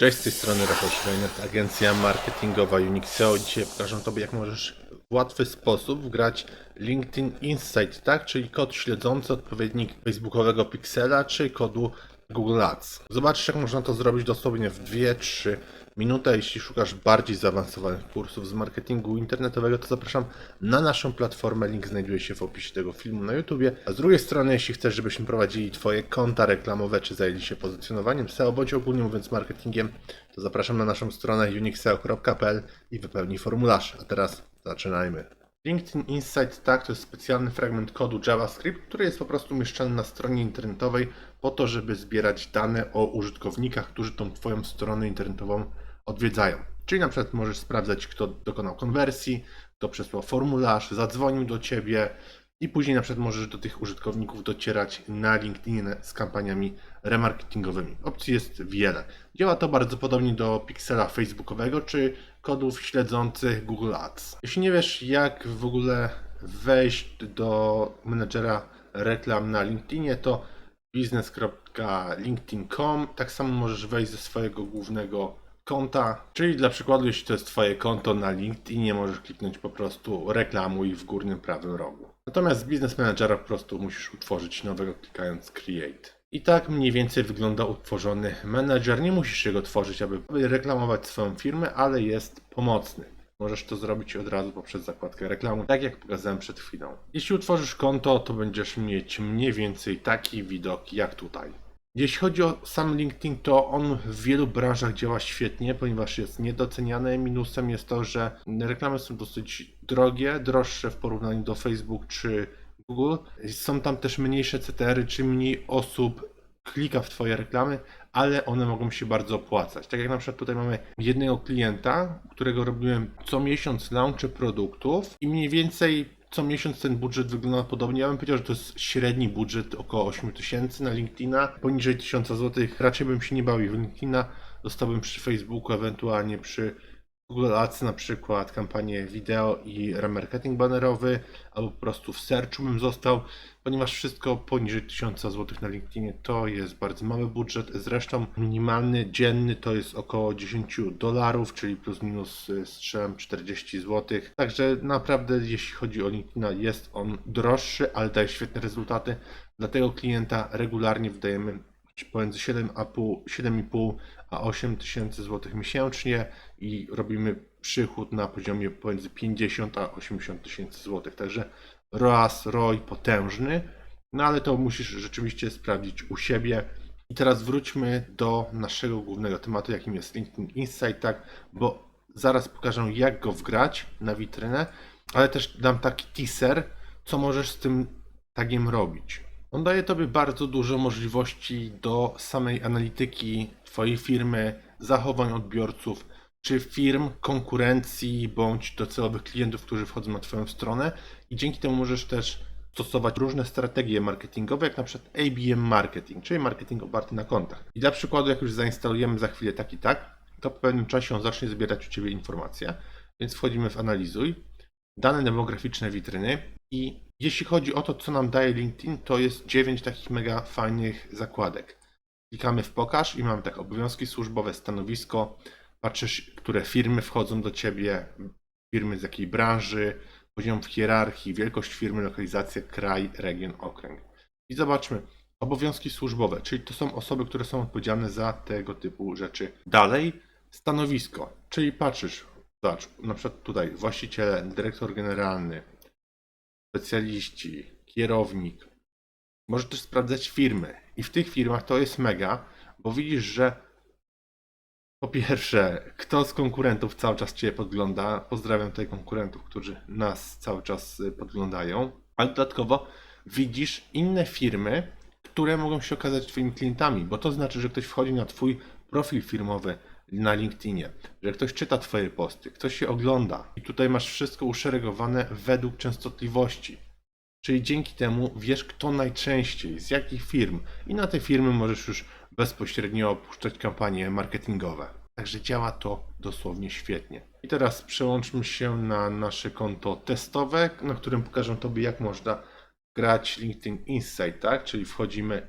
Cześć, z tej strony Rafał Schreiner, agencja marketingowa Unixeo. Dzisiaj pokażę Tobie, jak możesz w łatwy sposób wgrać LinkedIn Insight, tak? Czyli kod śledzący odpowiednik facebookowego Pixela, czy kodu Google Ads. Zobaczysz, jak można to zrobić dosłownie w 2-3 minuty. Jeśli szukasz bardziej zaawansowanych kursów z marketingu internetowego, to zapraszam na naszą platformę. Link znajduje się w opisie tego filmu na YouTubie. A z drugiej strony, jeśli chcesz, żebyśmy prowadzili Twoje konta reklamowe, czy zajęli się pozycjonowaniem SEO, bądź ogólnie mówiąc marketingiem, to zapraszam na naszą stronę unixeo.pl i wypełnij formularz. A teraz zaczynajmy. LinkedIn Insight tak to jest specjalny fragment kodu JavaScript, który jest po prostu umieszczany na stronie internetowej po to, żeby zbierać dane o użytkownikach, którzy tą Twoją stronę internetową odwiedzają. Czyli na przykład możesz sprawdzać, kto dokonał konwersji, kto przesłał formularz, zadzwonił do Ciebie i później na przykład możesz do tych użytkowników docierać na LinkedInie z kampaniami remarketingowymi. Opcji jest wiele. Działa to bardzo podobnie do Pixela Facebookowego czy kodów śledzących Google Ads. Jeśli nie wiesz, jak w ogóle wejść do menedżera reklam na LinkedInie, to biznes.linkedin.com. Tak samo możesz wejść ze swojego głównego konta, czyli dla przykładu, jeśli to jest Twoje konto na LinkedInie, możesz kliknąć po prostu reklamuj w górnym prawym rogu. Natomiast z Business Managera po prostu musisz utworzyć nowego klikając Create. I tak mniej więcej wygląda utworzony menedżer. Nie musisz jego tworzyć, aby reklamować swoją firmę, ale jest pomocny. Możesz to zrobić od razu poprzez zakładkę reklamy, tak jak pokazałem przed chwilą. Jeśli utworzysz konto, to będziesz mieć mniej więcej taki widok jak tutaj. Jeśli chodzi o sam LinkedIn, to on w wielu branżach działa świetnie, ponieważ jest niedoceniany. Minusem jest to, że reklamy są dosyć drogie, droższe w porównaniu do Facebook czy Google. Są tam też mniejsze CTR-y, czy mniej osób klika w Twoje reklamy, ale one mogą się bardzo opłacać. Tak jak na przykład tutaj mamy jednego klienta, którego robiłem co miesiąc launchy produktów i mniej więcej co miesiąc ten budżet wygląda podobnie. Ja bym powiedział, że to jest średni budżet około 8 tysięcy na LinkedIna. Poniżej 1000 zł raczej bym się nie bawił w LinkedIna. Dostałbym przy Facebooku, ewentualnie przy Google Ads na przykład, kampanię wideo i remarketing banerowy, albo po prostu w searchu bym został, ponieważ wszystko poniżej 1000 zł na LinkedInie to jest bardzo mały budżet. Zresztą minimalny dzienny to jest około 10 dolarów, czyli plus minus strzelam 40 zł. Także naprawdę jeśli chodzi o LinkedIna jest on droższy, ale daje świetne rezultaty. Dla tego klienta regularnie wydajemy pomiędzy 7,5 7,5 a 8 tysięcy złotych miesięcznie i robimy przychód na poziomie pomiędzy 50 a 80 tysięcy złotych. Także ROAS, ROI potężny, no ale to musisz rzeczywiście sprawdzić u siebie. I teraz wróćmy do naszego głównego tematu, jakim jest LinkedIn Insight, tak, bo zaraz pokażę jak go wgrać na witrynę, ale też dam taki teaser, co możesz z tym tagiem robić. On daje Tobie bardzo dużo możliwości do samej analityki Twojej firmy, zachowań odbiorców, czy firm, konkurencji, bądź docelowych klientów, którzy wchodzą na Twoją stronę. I dzięki temu możesz też stosować różne strategie marketingowe, jak na przykład ABM marketing, czyli marketing oparty na kontach. I dla przykładu, jak już zainstalujemy za chwilę taki tak, to po pewnym czasie on zacznie zbierać u Ciebie informacje, więc wchodzimy w analizuj, dane demograficzne witryny i jeśli chodzi o to, co nam daje LinkedIn, to jest 9 takich mega fajnych zakładek. Klikamy w pokaż i mamy tak obowiązki służbowe, stanowisko, patrzysz, które firmy wchodzą do ciebie, firmy z jakiej branży, poziom w hierarchii, wielkość firmy, lokalizacja, kraj, region, okręg. I zobaczmy, obowiązki służbowe, czyli to są osoby, które są odpowiedzialne za tego typu rzeczy. Dalej, stanowisko, czyli patrzysz, zobacz, na przykład tutaj właściciele, dyrektor generalny, specjaliści, kierownik. Możesz też sprawdzać firmy. I w tych firmach to jest mega, bo widzisz, że po pierwsze, kto z konkurentów cały czas Cię podgląda. Pozdrawiam tutaj konkurentów, którzy nas cały czas y, podglądają. Ale dodatkowo widzisz inne firmy, które mogą się okazać Twoimi klientami, bo to znaczy, że ktoś wchodzi na Twój profil firmowy na LinkedInie, że ktoś czyta Twoje posty, ktoś się ogląda i tutaj masz wszystko uszeregowane według częstotliwości. Czyli dzięki temu wiesz, kto najczęściej, z jakich firm, i na te firmy możesz już bezpośrednio opuszczać kampanie marketingowe. Także działa to dosłownie świetnie. I teraz przełączmy się na nasze konto testowe, na którym pokażę Tobie, jak można grać LinkedIn Insight, tak? Czyli wchodzimy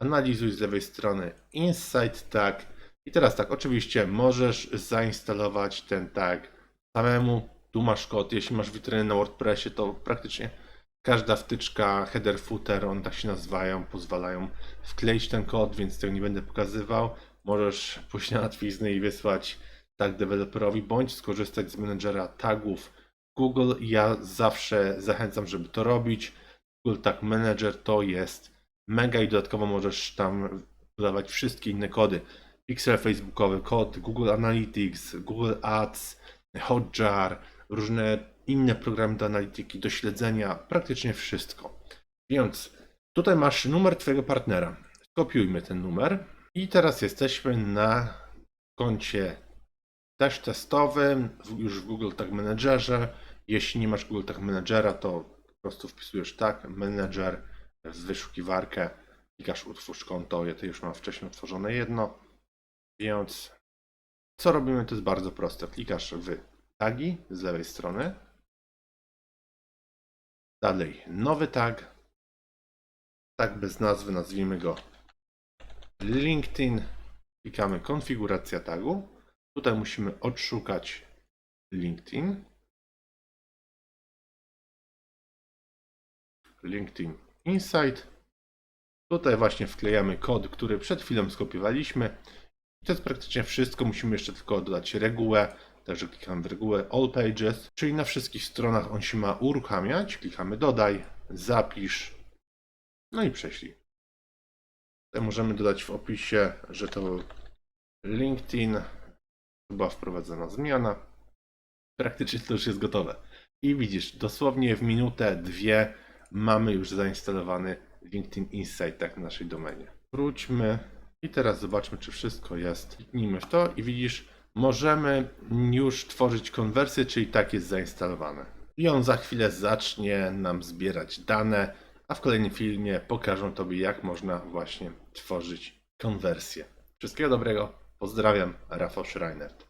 Analizuj z lewej strony Insight Tag. I teraz tak, oczywiście możesz zainstalować ten tag samemu. Tu masz kod. Jeśli masz witrynę na WordPressie, to praktycznie każda wtyczka, header, footer, one tak się nazywają, pozwalają wkleić ten kod, więc tego nie będę pokazywał. Możesz pójść na łatwiznę i wysłać tag deweloperowi, bądź skorzystać z menedżera tagów Google. Ja zawsze zachęcam, żeby to robić. Google Tag Manager to jest mega i dodatkowo możesz tam dodawać wszystkie inne kody. Pixel facebookowy, kod Google Analytics, Google Ads, Hotjar, różne inne programy do analityki, do śledzenia, praktycznie wszystko. Więc tutaj masz numer Twojego partnera. Skopiujmy ten numer i teraz jesteśmy na koncie też testowym, już w Google Tag Managerze. Jeśli nie masz Google Tag Managera, to po prostu wpisujesz Tag Manager w wyszukiwarkę, klikasz utwórz konto, ja to już mam wcześniej utworzone jedno, więc co robimy to jest bardzo proste, klikasz w tagi z lewej strony, dalej nowy tag, tag bez nazwy, nazwijmy go LinkedIn, klikamy konfiguracja tagu, tutaj musimy odszukać LinkedIn, LinkedIn Insight. Tutaj właśnie wklejamy kod, który przed chwilą skopiowaliśmy. I to jest praktycznie wszystko. Musimy jeszcze tylko dodać regułę. Także klikamy w regułę All Pages, czyli na wszystkich stronach on się ma uruchamiać. Klikamy dodaj, zapisz, no i prześlij. Tutaj możemy dodać w opisie, że to LinkedIn, była wprowadzona zmiana. Praktycznie to już jest gotowe. I widzisz, dosłownie w minutę, dwie mamy już zainstalowany LinkedIn Insight tak w naszej domenie. Wróćmy i teraz zobaczmy, czy wszystko jest. Kliknijmy w to i widzisz, możemy już tworzyć konwersję, czyli tak jest zainstalowane. I on za chwilę zacznie nam zbierać dane, a w kolejnym filmie pokażę Tobie, jak można właśnie tworzyć konwersję. Wszystkiego dobrego, pozdrawiam, Rafał Schreinert.